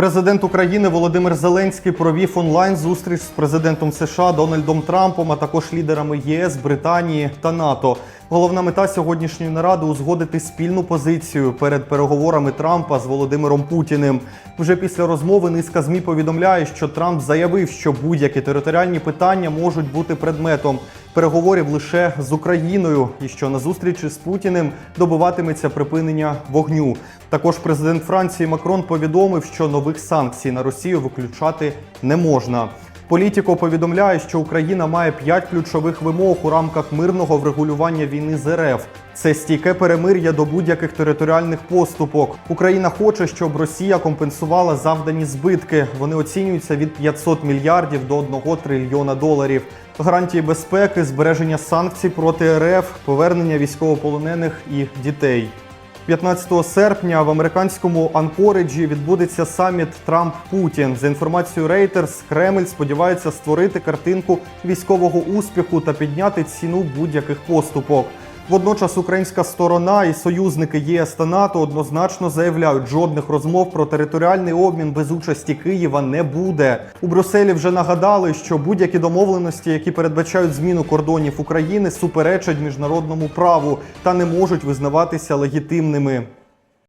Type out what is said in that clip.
Президент України Володимир Зеленський провів онлайн зустріч з президентом США Дональдом Трампом, а також лідерами ЄС, Британії та НАТО. Головна мета сьогоднішньої наради узгодити спільну позицію перед переговорами Трампа з Володимиром Путіним. Вже після розмови низка змі повідомляє, що Трамп заявив, що будь-які територіальні питання можуть бути предметом переговорів лише з Україною, і що на зустрічі з Путіним добиватиметься припинення вогню. Також президент Франції Макрон повідомив, що нових санкцій на Росію виключати не можна. Політіко повідомляє, що Україна має п'ять ключових вимог у рамках мирного врегулювання війни з РФ. Це стійке перемир'я до будь-яких територіальних поступок. Україна хоче, щоб Росія компенсувала завдані збитки. Вони оцінюються від 500 мільярдів до 1 трильйона доларів. Гарантії безпеки, збереження санкцій проти РФ, повернення військовополонених і дітей. 15 серпня в американському Анкориджі відбудеться саміт Трамп-Путін. За інформацією Reuters, Кремль сподівається створити картинку військового успіху та підняти ціну будь-яких поступок. Водночас українська сторона і союзники ЄС та НАТО однозначно заявляють, жодних розмов про територіальний обмін без участі Києва не буде. У Брюсселі вже нагадали, що будь-які домовленості, які передбачають зміну кордонів України, суперечать міжнародному праву та не можуть визнаватися легітимними.